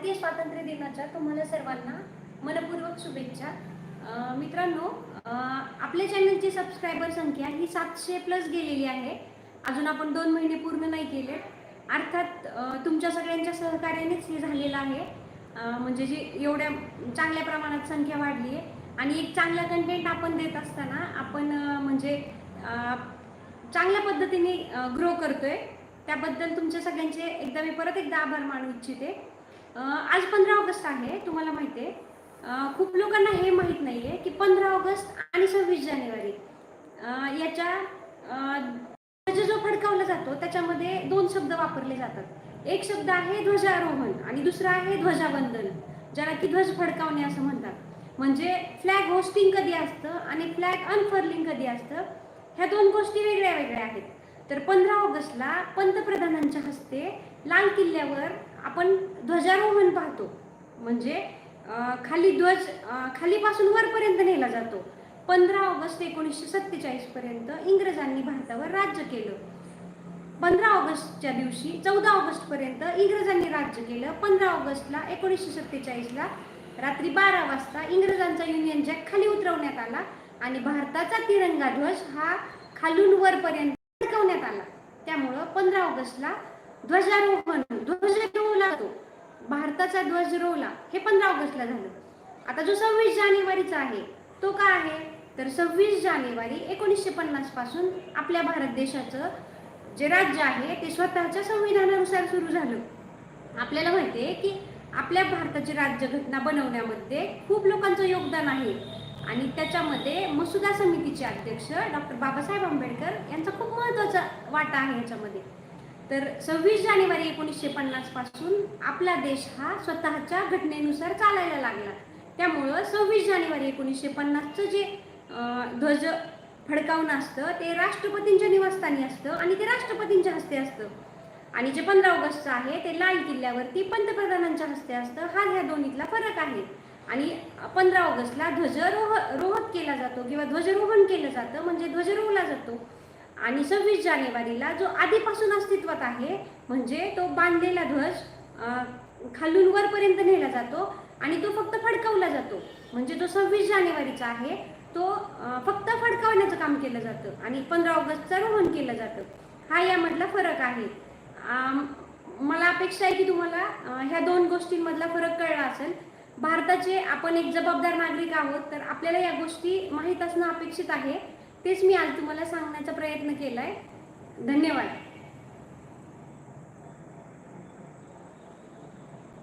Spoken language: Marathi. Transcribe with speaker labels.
Speaker 1: भारतीय स्वातंत्र्य दिनाच्या तुम्हाला सर्वांना मनपूर्वक शुभेच्छा. मित्रांनो आपल्या चॅनलची सबस्क्रायबर संख्या ही सातशे प्लस गेलेली आहे. अजून आपण दोन महिने पूर्ण नाही केले. अर्थात तुमच्या सगळ्यांच्या सहकार्यानेच हे झालेलं आहे. म्हणजे जी एवढ्या चांगल्या प्रमाणात संख्या वाढली आहे. आणि एक चांगला कंटेंट आपण देत असताना आपण म्हणजे चांगल्या पद्धतीने ग्रो करतोय. त्याबद्दल तुमच्या सगळ्यांचे एकदा मी परत एकदा आभार मानू इच्छिते. आज पंधरा ऑगस्ट आहे तुम्हाला माहिती आहे. खूप लोकांना हे माहीत नाही आहे की पंधरा ऑगस्ट आणि सव्वीस जानेवारी याच्या ध्वज जो फडकावला जातो त्याच्यामध्ये दोन शब्द वापरले जातात. एक शब्द आहे ध्वजारोहण आणि दुसरा आहे ध्वजावंदन ज्याला की ध्वज फडकावणे असं म्हणतात. म्हणजे फ्लॅग होस्टिंग कधी असतं आणि फ्लॅग अनफर्लिंग कधी असतं ह्या दोन गोष्टी वेगळ्या वेगळ्या आहेत. तर पंधरा ऑगस्टला पंतप्रधानांच्या हस्ते लाल किल्ल्यावर आपण ध्वजारोहण पाहतो. म्हणजे खाली ध्वज खालीपासून वरपर्यंत नेला जातो. पंधरा ऑगस्ट एकोणीसशे सत्तेचाळीस पर्यंत इंग्रजांनी भारतावर राज्य केलं. पंधरा ऑगस्टच्या दिवशी चौदा ऑगस्ट पर्यंत इंग्रजांनी राज्य केलं. पंधरा ऑगस्टला एकोणीसशे सत्तेचाळीसला रात्री बारा वाजता इंग्रजांचा युनियन जॅक खाली उतरवण्यात आला आणि भारताचा तिरंगा ध्वज हा खालून वरपर्यंत फडकवण्यात आला. त्यामुळं पंधरा ऑगस्टला ध्वजारोहण ध्वज रोवला तो भारताचा ध्वज रोवला हे पंधरा ऑगस्टला झालं. आता जो सव्वीस जानेवारीचा आहे तो का आहे? तर सव्वीस जानेवारी एकोणीसशे पन्नासपासून आपल्या भारत देशाचं जे राज्य आहे ते स्वतःच्या संविधानानुसार सुरू झालं. आपल्याला माहिती आहे की आपल्या भारताची राज्यघटना बनवण्यामध्ये खूप लोकांचं योगदान आहे. आणि त्याच्यामध्ये मसुदा समितीचे अध्यक्ष डॉक्टर बाबासाहेब आंबेडकर यांचा खूप महत्त्वाचा वाटा आहे याच्यामध्ये. तर सव्वीस जानेवारी एकोणीसशे पन्नासपासून आपला देश हा स्वतःच्या घटनेनुसार चालायला लागला. त्यामुळं सव्वीस जानेवारी एकोणीसशे पन्नासचं जे ध्वज फडकावणं असतं ते राष्ट्रपतींच्या निवासस्थानी असतं आणि ते राष्ट्रपतींच्या हस्ते असतं. आणि जे पंधरा ऑगस्टचं आहे ते लाल किल्ल्यावरती पंतप्रधानांच्या हस्ते असतं. हा ह्या दोन्हीतला फरक आहे. आणि पंधरा ऑगस्टला ध्वजरोह रोहत केला जातो किंवा ध्वजरोहण केलं जातं. म्हणजे ध्वज रोवला जातो. आणि सव्वीस जानेवारीला जो आधीपासून अस्तित्वात आहे म्हणजे तो बांधलेला ध्वज खालून वरपर्यंत नेला जातो आणि तो फक्त फडकवला जातो. म्हणजे जो सव्वीस जानेवारीचा आहे तो फक्त फडकावण्याचं काम केलं जातं आणि पंधरा ऑगस्टचं रोहन केलं जातं. हा यामधला फरक आहे. मला अपेक्षा आहे की तुम्हाला ह्या दोन गोष्टींमधला फरक कळला असेल. भारताचे आपण एक जबाबदार नागरिक आहोत तर आपल्याला या गोष्टी माहीत असणं अपेक्षित आहे. तेच मी आज तुम्हाला सांगण्याचा प्रयत्न केला आहे धन्यवाद.